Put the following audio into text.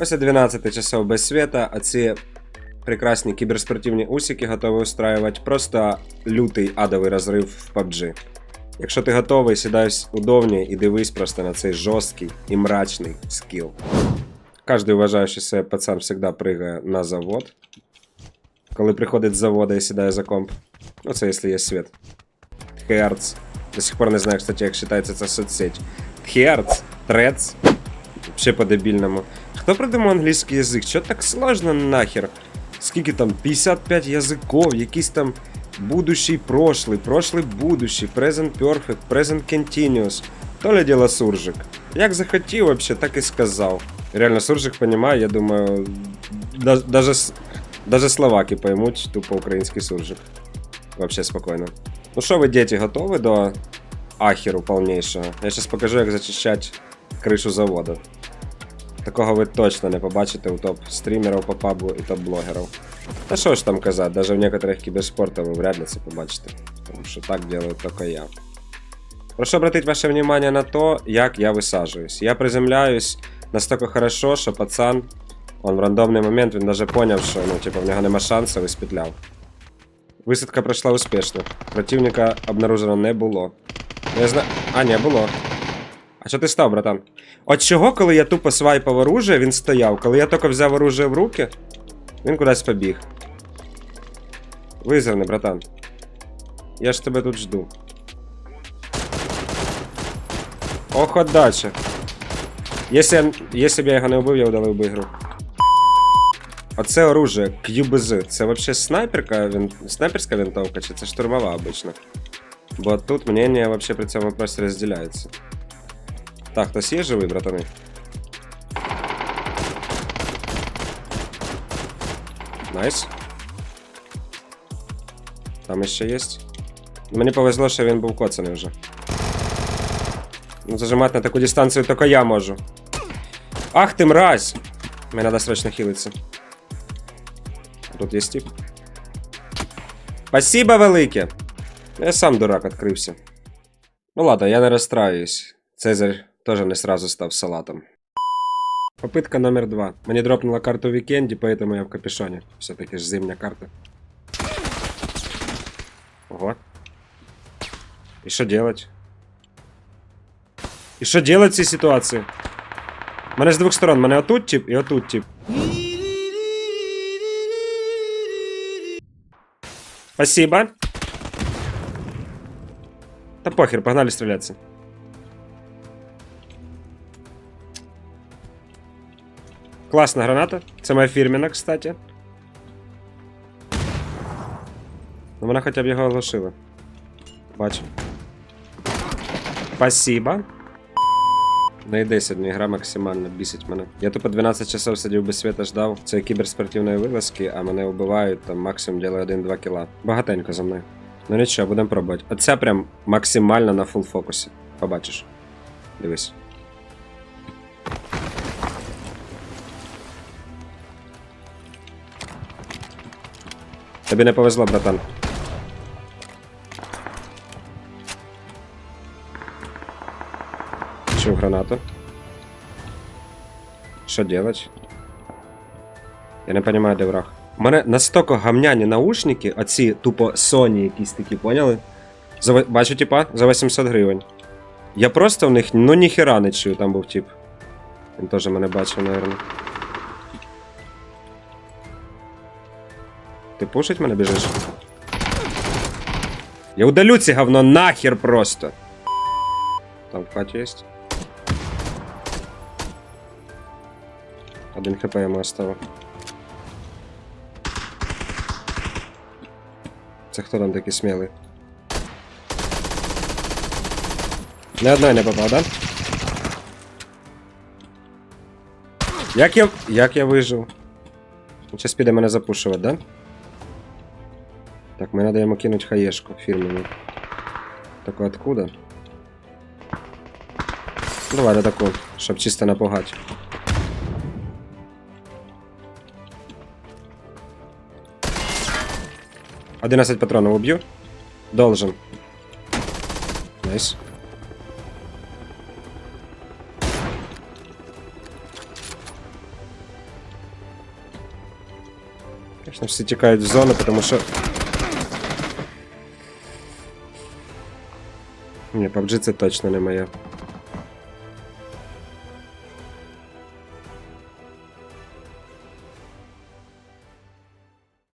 Після 12 часов без света, а ці прекрасні кіберспортивні усики готові устраювати просто лютий адовий розрив в PUBG. Якщо ти готовий, сідай удобні і дивись просто на цей жорсткий і мрачний скіл. Кожен уважаючий себе пацан завжди пригає на завод. Коли приходить з завода і сідає за комп. Ну, це якщо є світ. Hertz. До сих пор не знаю, кстати, як вважається ця соцсеть. Hertz, Threads. Ще по-дебільному. Хто придумав англійський язик? Що так сложно нахер? Скільки там? 55 язиков, якийсь там будущий прошлый, прошлый будущий, present perfect, present continuous. То ли діло суржик. Як захотів вообще, так і сказав. Реально, суржик понімає, я думаю, даже, даже словаки поймуть тупо український суржик. Вообще спокійно. Ну що ви, діти, готові до ахеру полнейшего? Я сейчас покажу, як зачищати кришу заводу. Такого ви точно не побачите у топ-стрімерів по пабу і топ-блогерів. Та що ж там казати, даже в некоторых кіберспортах ви вряд ли це побачите. Тому що так делаю тільки я. Прошу обратить ваше внимание на то, як я висаджуюсь. Я приземляюсь настолько хорошо, що пацан, он в рандомний момент він даже поняв, що ну, типу, в нього нема шансів і спетляв. Висадка пройшла успішно. Противника обнаружено не було. Я знаю. А, не було. А що ти став, братан? От чого, коли я тупо свайпав оружие, він стояв. Коли я тільки взяв оружие в руки, він кудись побіг. Визирни, братан. Я ж тебе тут жду. Ох, отдача. Если, я- б я його не вбив, я удалив би ігру. Оце оружие QBZ. Це вообще снайперка, він... снайперська винтовка, чи це штурмова обично? Бо тут мнення вообще при цьому просто розділяється. Так, хтось є живий, братани? Найс. Там ще є. Мені повезло, що він був коцаний вже. Ну, зажимати на таку дистанцію тільки я можу. Ах ти мразь! Мені треба срочно хилитися. Тут є тип. Спасибо велике! Я сам дурак відкрився. Ну ладно, я не розстраюсь. Цезарь теж не сразу став салатом. Попытка номер два. Мені дропнула карту в вікенді, поэтому я в капюшоні. Все-таки ж зимня карта. Ого. І що делать? І що делать в цій ситуації? Мене з двох сторон, мене отут тип і отут тип. Спасибо. Та похер, погнали стріляться. Класна граната. Це моя фірміна, кстати. Ну, вона хоча б його оглушила. Бачу. Спасибо. Не йди сьогодні, гра максимально бісить мене. Я тупо 12 часов сидів без світа ждав цієї кіберспортивної вилазки, а мене вбивають, там максимум діло 1-2 кіла. Багатенько за мною. Ну нічого, будемо пробувати. Оце прям максимально на фул фокусі. Побачиш. Дивись. Тобі не повезло, братан. Чув гранату. Що делать? Я не розумію, де враг. У мене настільки гамняні наушники, оці тупо Sony якісь такі, поняли? За, бачу, типа, за 800 гривень. Я просто в них ну ніхера не чую, там був тип. Він теж мене бачив, наверное. Ти пушить мене біжиш? Я удалю ці говно нахер просто. Там в хаті є. Один хп йому оставив. Це хто там такий смілий? Не одної не попав, да? Як я. Як я вижив? Зараз піде мене запушувати, да? Так, ми треба йому кинуть хаєшку фірменну. Так откуда? Давай на таку, щоб чисто напугати. Одинадцять патронів уб'ю. Должен. Найс. Конечно, всі тікають в зону, тому що. Ні, PUBG це точно не моє.